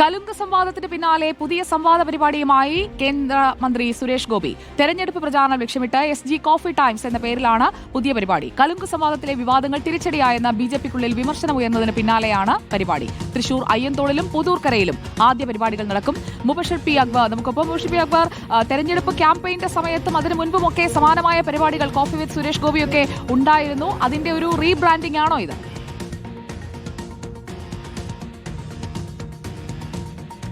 കലുങ്ക് സംവാദത്തിന് പിന്നാലെ പുതിയ സംവാദ പരിപാടിയുമായി കേന്ദ്രമന്ത്രി സുരേഷ് ഗോപി. തെരഞ്ഞെടുപ്പ് പ്രചാരണം ലക്ഷ്യമിട്ട് എസ് ജി കോഫി ടൈംസ് എന്ന പേരിലാണ് പുതിയ പരിപാടി. കലുങ്ക് സംവാദത്തിലെ വിവാദങ്ങൾ തിരിച്ചടിയായെന്ന ബി ജെ പിക്കുള്ളിൽ വിമർശനമുയർന്നതിന് പിന്നാലെയാണ് പരിപാടി. തൃശൂർ അയ്യന്തോളിലും പുതൂർക്കരയിലും ആദ്യ പരിപാടികൾ നടക്കും. മുബഷിർ പി അക്ബർ നമുക്കൊപ്പം മുബഷിർ പി അക്ബർ തെരഞ്ഞെടുപ്പ് ക്യാമ്പയിന്റെ സമയത്തും അതിനു മുൻപുമൊക്കെ സമാനമായ പരിപാടികൾ കോഫി വിത്ത് സുരേഷ് ഗോപിയൊക്കെ ഉണ്ടായിരുന്നു. അതിന്റെ ഒരു റീബ്രാൻഡിംഗ് ആണോ ഇത്?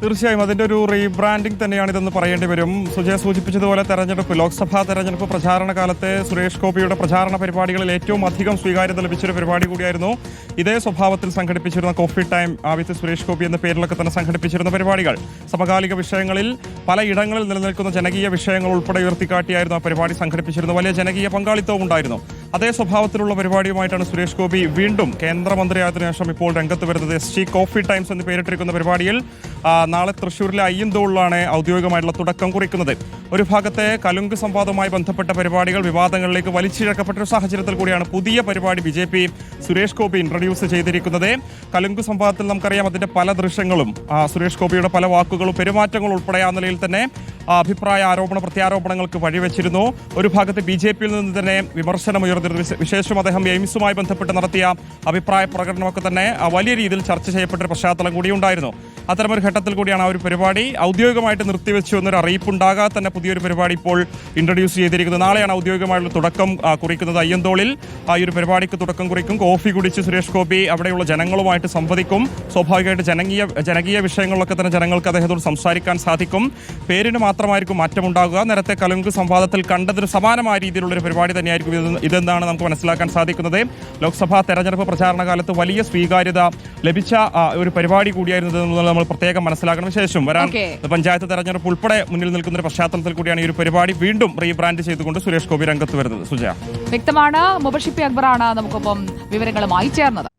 തീർച്ചയായും അതിന്റെ ഒരു റീബ്രാൻഡിംഗ് തന്നെയാണ് ഇതെന്ന് പറയേണ്ടി വരും. സുജയ സൂചിപ്പിച്ചതുപോലെ തെരഞ്ഞെടുപ്പ് ലോക്സഭാ തെരഞ്ഞെടുപ്പ് പ്രചാരണ കാലത്തെ സുരേഷ് ഗോപിയുടെ പ്രചാരണ പരിപാടികളിൽ ഏറ്റവും അധികം സ്വീകാര്യത ലഭിച്ചൊരു പരിപാടി കൂടിയായിരുന്നു. ഇതേ സ്വഭാവത്തിൽ സംഘടിപ്പിച്ചിരുന്ന കോഫി ടൈം ആവിത്ത് സുരേഷ് ഗോപി എന്ന പേരിലൊക്കെ തന്നെ സംഘടിപ്പിച്ചിരുന്ന പരിപാടികൾ. സമകാലിക വിഷയങ്ങളിൽ പലയിടങ്ങളിൽ നിലനിൽക്കുന്ന ജനകീയ വിഷയങ്ങൾ ഉൾപ്പെടെ ഉയർത്തിക്കാട്ടിയായിരുന്നു ആ പരിപാടി സംഘടിപ്പിച്ചിരുന്നത്. വലിയ ജനകീയ പങ്കാളിത്തവും ഉണ്ടായിരുന്നു. അതേ സ്വഭാവത്തിലുള്ള പരിപാടിയുമായിട്ടാണ് സുരേഷ് ഗോപി വീണ്ടും കേന്ദ്രമന്ത്രിയായതിനു ശേഷം ഇപ്പോൾ രംഗത്ത് വരുന്നത് എസ് ജി കോഫി ടൈംസ് എന്ന് പേരിട്ടിരിക്കുന്ന പരിപാടിയിൽ നാളെ തൃശ്ശൂരിലെ അയ്യന്തോളിലാണ് ഔദ്യോഗികമായിട്ടുള്ള തുടക്കം കുറിക്കുന്നത്. ഒരു ഭാഗത്തെ കലുങ്ക് സംവാദവുമായി ബന്ധപ്പെട്ട പരിപാടികൾ വിവാദങ്ങളിലേക്ക് വലിച്ചിഴക്കപ്പെട്ട ഒരു സാഹചര്യത്തിൽ കൂടിയാണ് പുതിയ പരിപാടി B J P Suresh Gopi introduce ചെയ്തിരിക്കുന്നത്. കലുങ്ക് സംവാദത്തിൽ നമുക്കറിയാം അതിന്റെ പല ദൃശ്യങ്ങളും സുരേഷ് ഗോപിയുടെ പല വാക്കുകളും പെരുമാറ്റങ്ങളും ഉൾപ്പെടെ ആ നിലയിൽ തന്നെ ആ, അഭിപ്രായ ആരോപണ പ്രത്യാരോപണങ്ങൾക്ക് വഴിവെച്ചിരുന്നു. ഒരു ഭാഗത്ത് ബി ജെ പിയിൽ നിന്ന് തന്നെ വിമർശനം ഉയർന്നിരുന്നു. വിശ- വിശേഷം അദ്ദേഹം എയിംസുമായി ബന്ധപ്പെട്ട് നടത്തിയ അഭിപ്രായ പ്രകടനമൊക്കെ തന്നെ വലിയ രീതിയിൽ ചർച്ച ചെയ്യപ്പെട്ട പശ്ചാത്തലം കൂടി ഉണ്ടായിരുന്നു അത്തരമൊരു ഘട്ടത്തിൽ കൂടിയാണ് ആ ഒരു പരിപാടി ഔദ്യോഗികമായിട്ട് നിർത്തിവെച്ചു എന്നൊരു അറിയിപ്പുണ്ടാകാതെ തന്നെ പുതിയൊരു പരിപാടി ഇപ്പോൾ ഇൻട്രൊഡ്യൂസ് ചെയ്തിരിക്കുന്നത് നാളെയാണ് ഔദ്യോഗികമായിട്ടുള്ള തുടക്കം കുറിക്കുന്നത് അയ്യന്തോളിൽ. ആ ഒരു പരിപാടിക്ക് തുടക്കം കുറിക്കും. കോഫി കുടിച്ച് സുരേഷ് ഗോപി അവിടെയുള്ള ജനങ്ങളുമായിട്ട് സംവദിക്കും. സ്വാഭാവികമായിട്ട് ജനകീയ ജനകീയ വിഷയങ്ങളിലൊക്കെ തന്നെ ജനങ്ങൾക്ക് അദ്ദേഹത്തോട് സംസാരിക്കാൻ സാധിക്കും. പേരിന് മാത്രമായിരിക്കും മാറ്റമുണ്ടാകുക. നേരത്തെ കലുങ്ക് സംവാദത്തിൽ കണ്ടതിന് സമാനമായ രീതിയിലുള്ള ഒരു പരിപാടി തന്നെയായിരിക്കും ഇത്. ഇതെന്നാണ് നമുക്ക് മനസ്സിലാക്കാൻ സാധിക്കുന്നത്? ലോക്സഭാ തെരഞ്ഞെടുപ്പ് പ്രചാരണ കാലത്ത് വലിയ സ്വീകാര്യത ലഭിച്ച ഒരു പരിപാടി കൂടിയായിരുന്നു എന്നുള്ളത് നമ്മൾ പ്രത്യേകം മനസ്സിലാക്കണം. ശേഷം വരാൻ. പഞ്ചായത്ത് തെരഞ്ഞെടുപ്പ് ഉൾപ്പെടെ മുന്നിൽ നിൽക്കുന്ന ഒരു പശ്ചാത്തലത്തിൽ കൂടിയാണ് ഈ ഒരു പരിപാടി വീണ്ടും റീബ്രാൻഡ് ചെയ്തുകൊണ്ട് സുരേഷ് ഗോപി രംഗത്ത് വരുന്നത്. സുജ. വ്യക്തമാണ്. മുബഷിപ്പി അക്ബറാണ് നമുക്കൊപ്പം വിവരങ്ങളുമായി ചേർന്നത്.